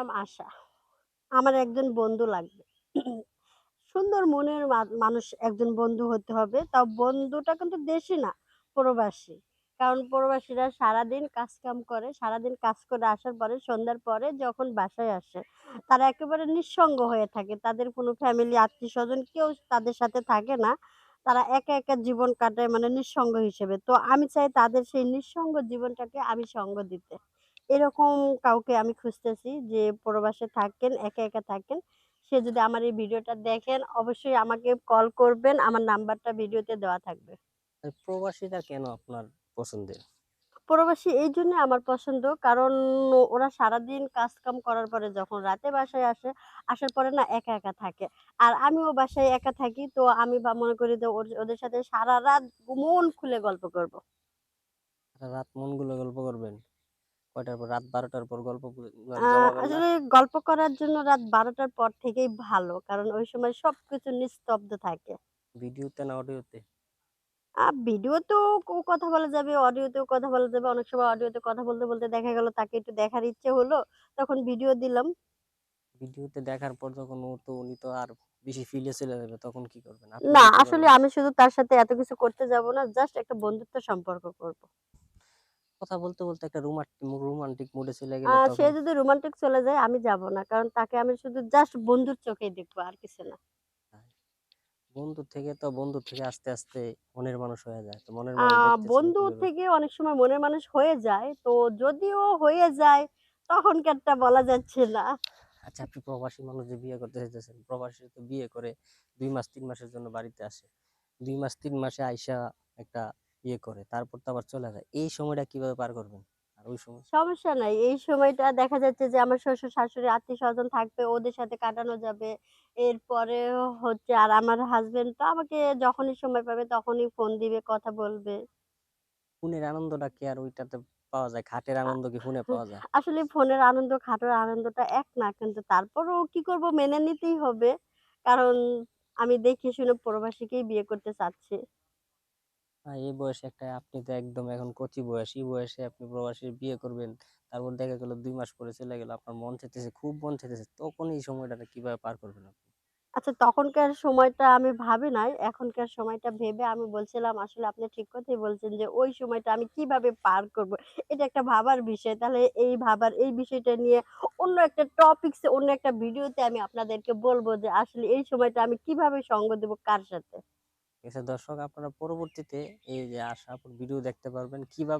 নাম আশা। আমার একজন বন্ধু লাগবে। সুন্দর মনের মানুষ একজন বন্ধু হতে হবে। তাও বন্ধুটা কিন্তু দেশি না, প্রবাসী। কারণ প্রবাসীরা সারাদিন কাজকাম করে। সারাদিন কাজ করে আসার পরে সন্ধ্যার পরে যখন বাসায় আসে, তারা একেবারে নিঃসঙ্গ হয়ে থাকে। তাদের কোনো ফ্যামিলি, আত্মীয় স্বজন কেউ তাদের সাথে থাকে না। তারা একা, একা জীবন কাটায় মানে নিঃসঙ্গ হিসেবে। তো আমি চাই তাদের সেই নিঃসঙ্গ জীবনটাকে আমি সঙ্গ দিতে। এরকম কাউকে আমি খুঁজতেছি যে প্রবাসে থাকেন, একা, একা থাকেন। সে যদি আমার এই ভিডিওটা দেখেন অবশ্যই আমাকে কল করবেন। আমার নাম্বারটা ভিডিওতে দেওয়া থাকবে। এই প্রবাসীরা কেন আপনার পছন্দের? প্রবাসী এইজন্য আমার পছন্দ কারণ ওরা সারাদিন কাজকাম করার পরে যখন রাতে বাসায় আসে, আসার পরে না একা, একা থাকে। আর আমিও বাসায় একা থাকি। তো আমি বা মনে করি যে ওদের সাথে সারারাত মন খুলে গল্প করব। সারারাত মন খুলে গল্প করবেন? কয়টার পর? রাত ১২ টার পর গল্প ক আ জমাবেন না? আসলে গল্প করার জন্য রাত ১২ টার পর থেকেই ভালো। কারণ ওই সময় সবকিছু নিস্তব্ধ থাকে। ভিডিওতে না অডিওতে? ভিডিওতেও কথা বলা যাবে, অডিওতেও কথা বলা যাবে। অনেক সময় অডিওতে কথা বলতে, বলতে দেখা গেল তাকে একটু দেখার ইচ্ছে হলো, তখন ভিডিও দিলাম। ভিডিওতে দেখার পর যখন ও তো উনি তো আর বেশি ফিলে চলে যাবে তখন কি করবেন? না, আসলে আমি শুধু তার সাথে এত কিছু করতে যাব না। জাস্ট একটা বন্ধুত্ব সম্পর্ক করব। কথা বলতে, বলতে একটা রোমাট রোমান্টিক মুড চলে গেলে সে যদি রোমান্টিক চলে যায় আমি যাব না। কারণ তাকে আমি শুধু জাস্ট বন্ধুর চোখেই দেখব আর কিছু না। বন্ধু থেকে তো বন্ধু থেকে আস্তে, আস্তে মনের মানুষ হয়ে যায়। তো মনের মানুষ বন্ধু থেকে অনেক সময় মনের মানুষ হয়ে যায়। তো যদিও হয়ে যায় তখনকারটা বলা যাচ্ছে না। আচ্ছা আপনি প্রবাসী মানুষ যে বিয়ে করতে চাইতেছেন, প্রবাসী তো বিয়ে করে দুই মাস তিন মাসের জন্য বাড়িতে আসে। দুই মাস তিন মাসে আইসা একটা ইয়ে করে। তারপর তো আবার চলে যায়। এই সময়টা কীভাবে পার করবেন? আর ওই সময়? সমস্যা নাই। এই সময়টা দেখা যাচ্ছে যে আমার শ্বশুর-শাশুড়ি, আত্মীয়স্বজন থাকবে, ওদের সাথে কাটানো যাবে। এরপরে হচ্ছে আর আমার হাসব্যান্ড তো আমাকে যখনই সময় পাবে তখনই ফোন দিবে, কথা বলবে। ফোনের আনন্দটা কি আর ওইটাতে পাওয়া যায়? খাটের আনন্দ কি ফোনে পাওয়া যায়? আসলে ফোনের আনন্দ, খাটের আনন্দটা এক না। কিন্তু তারপরও কি করব মেনে নিতেই হবে। কারণ আমি দেখে শুনে প্রবাসীকেই বিয়ে করতে চাচ্ছি। এই বয়সে একটা আপনি তো একদম এখন কচি বয়স। এই বয়সে আপনি প্রবাসী বিয়ে করবেন। তারপর দেখা গেল দুই মাস পরে চলে গেল। আপনার মন চাইতেছে, খুব মন চাইতেছে। তখন এই সময়টাতে কীভাবে পার করবেন আপনি? আচ্ছা তখনকার সময়টা আমি ভাবি নাই। এখনকার সময়টা ভেবে আমি বলছিলাম আসলে আপনি ঠিক কথাই বলছেন যে ওই সময়টা আমি কীভাবে পার করব। এটা একটা ভাবার বিষয়। তাহলে এই ভাবার এই বিষয়টা নিয়ে অন্য একটা টপিকস অন্য একটা ভিডিওতে আমি আপনাদেরকে বলব যে আসলে এই সময়টা আমি কীভাবে সঙ্গ দেব কার সাথে। ঠিক দর্শক আপনারা পরবর্তীতে এই যে আশা আপুর ভিডিও দেখতে পারবেন। কীভাবে